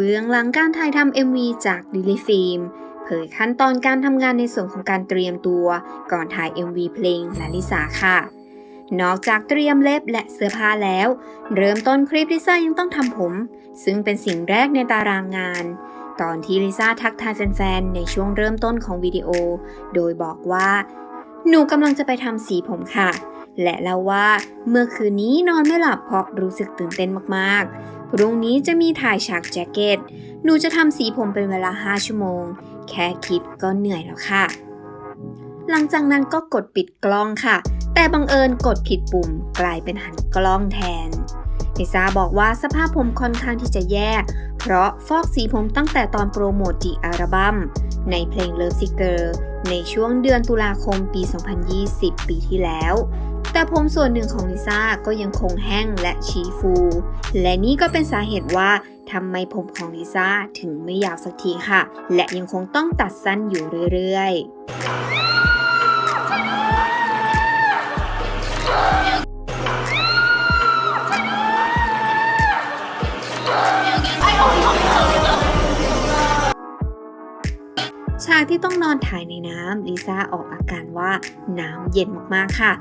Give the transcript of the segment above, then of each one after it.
เบื้องหลังการถ่ายทำ MV จากดิลิฟิล์มเผยขั้นตอนการทำงานในส่วนของการเตรียมตัว ก่อนถ่าย MV เพลงลาลิสาค่ะ นอกจากเตรียมเล็บและเสื้อผ้าแล้ว เริ่มต้นคลิปลิซ่ายังต้องทำผม ซึ่งเป็นสิ่งแรกในตารางงาน ตอนที่ลิซ่าทักทายแฟนๆ ในช่วงเริ่มต้นของวิดีโอ โดยบอกว่า หนูกำลังจะไปทำสีผมค่ะ และเล่าว่าเมื่อคืนนี้นอนไม่หลับเพราะรู้สึกตื่นเต้นมากๆ พรุ่งนี้จะมีถ่ายฉากแจ็คเก็ต หนูจะทำสีผมเป็นเวลา 5 ชั่วโมง แค่คิดก็เหนื่อยแล้วค่ะ หลังจากนั้นก็กดปิดกล้องค่ะ แต่บังเอิญกดผิดปุ่มกลายเป็นหันกล้องแทนลิซ่าบอกว่าสภาพผมค่อนข้างที่จะแย่ เพราะฟอกสีผมตั้งแต่ตอนโปรโมทจีอัลบั้มในเพลง Love Sicker ในช่วงเดือนตุลาคมปี 2020 ปีที่แล้ว แต่ผมส่วนหนึ่งของลิซ่าก็ยังคงแห้งและชี้ฟู และนี่ก็เป็นสาเหตุว่าทำไมผมของลิซ่าถึงไม่ยาวสักทีค่ะ และยังคงต้องตัดสั้นอยู่เรื่อยๆฉากที่ต้องนอนถ่ายในน้ำลิซ่าออกอาการว่าน้ำเย็นมากๆค่ะ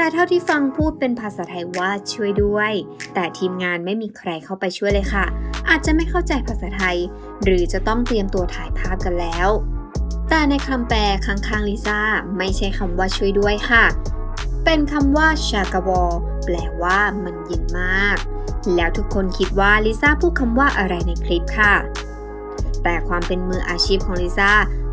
แต่เท่าที่ฟังพูดเป็นภาษาไทยว่าช่วยด้วย แต่ทีมงานไม่มีใครเข้าไปช่วยเลยค่ะ อาจจะไม่เข้าใจภาษาไทย หรือจะต้องเตรียมตัวถ่ายภาพกันแล้ว แต่ในคำแปลข้างๆลิซ่าไม่ใช่คำว่าช่วยด้วยค่ะ เป็นคำว่าชากาวอแปลว่ามันเย็นมาก แล้วทุกคนคิดว่าลิซ่าพูดคำว่าอะไรในคลิปค่ะ แต่ความเป็นมืออาชีพของลิซ่า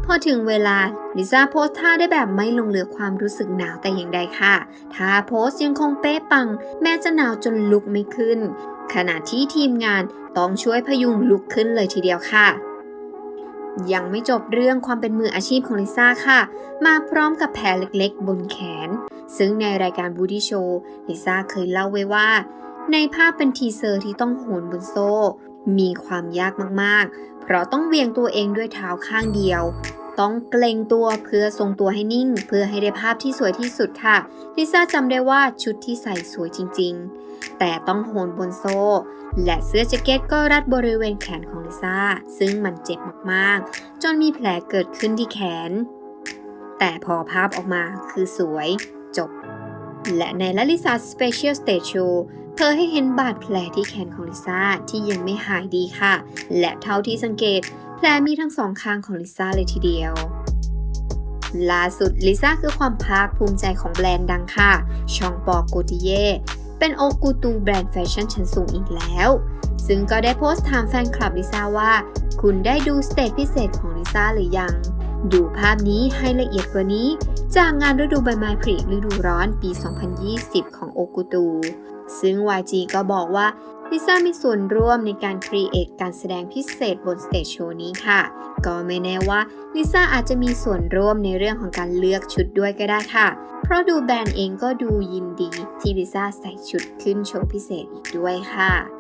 พอถึงเวลาลิซ่าโพสท่าได้แบบไม่ลงเหลือความรู้สึกหนาวแต่อย่างใดค่ะท่าโพสยังคงเป๊ะปัง แม้จะหนาวจนลุกไม่ขึ้น ขณะที่ทีมงานต้องช่วยพยุงลุกขึ้นเลยทีเดียวค่ะยังไม่จบเรื่องความเป็นมืออาชีพของลิซ่าค่ะ มาพร้อมกับแผลเล็กๆ บนแขน ซึ่งในรายการบูดี้โชว์ลิซ่าเคยเล่าไว้ว่า ในภาพเป็นทีเซอร์ที่ต้องโหนบนโซ่ มีความยากมากๆ เพราะต้องเวียงตัวเองด้วยเท้าข้างเดียว ต้องเกรงตัวเพื่อทรงตัวให้นิ่ง เพื่อให้ได้ภาพที่สวยที่สุดค่ะลิซ่าจำได้ว่าชุดที่ใส่สวยจริง ๆ แต่ต้องโหนบนโซ่ และเสื้อแจ็คเก็ตก็รัดบริเวณแขนของลิซ่า ซึ่งมันเจ็บมากๆ จนมีแผลเกิดขึ้นที่แขน แต่พอภาพออกมาคือสวยจบและในลลิซ่าสเปเชียลสเตจโช เธอให้เห็นบาดแผลที่แขนของลิซ่าที่ยังไม่หายดีค่ะ และเท่าที่สังเกต แผลมีทั้งสองข้างของลิซ่าเลยทีเดียวล่าสุดลิซ่าคือความภาคภูมิใจของแบรนด์ดังค่ะ ชองปอโกติเย่เป็นโอกูตูแบรนด์แฟชั่นชั้นสูงอีกแล้ว ซึ่งก็ได้โพสต์ถามแฟนคลับลิซ่าว่า คุณได้ดูสเตจพิเศษของลิซ่าหรือยัง ดูภาพนี้ให้ละเอียดกว่านี้ จากงานฤดูใบไม้ผลิฤดูร้อนปี 2020 ของโอกูตู ซึ่ง YG ก็บอกว่าลิซ่ามีส่วนร่วมในการครีเอทการแสดงพิเศษบนสเตจโชว์นี้ค่ะ ก็ไม่แน่ว่าลิซ่าอาจจะมีส่วนร่วมในเรื่องของการเลือกชุดด้วยก็ได้ค่ะ เพราะดูแบรนด์เองก็ดูยินดีที่ลิซ่าใส่ชุดขึ้นโชว์พิเศษอีกด้วยค่ะ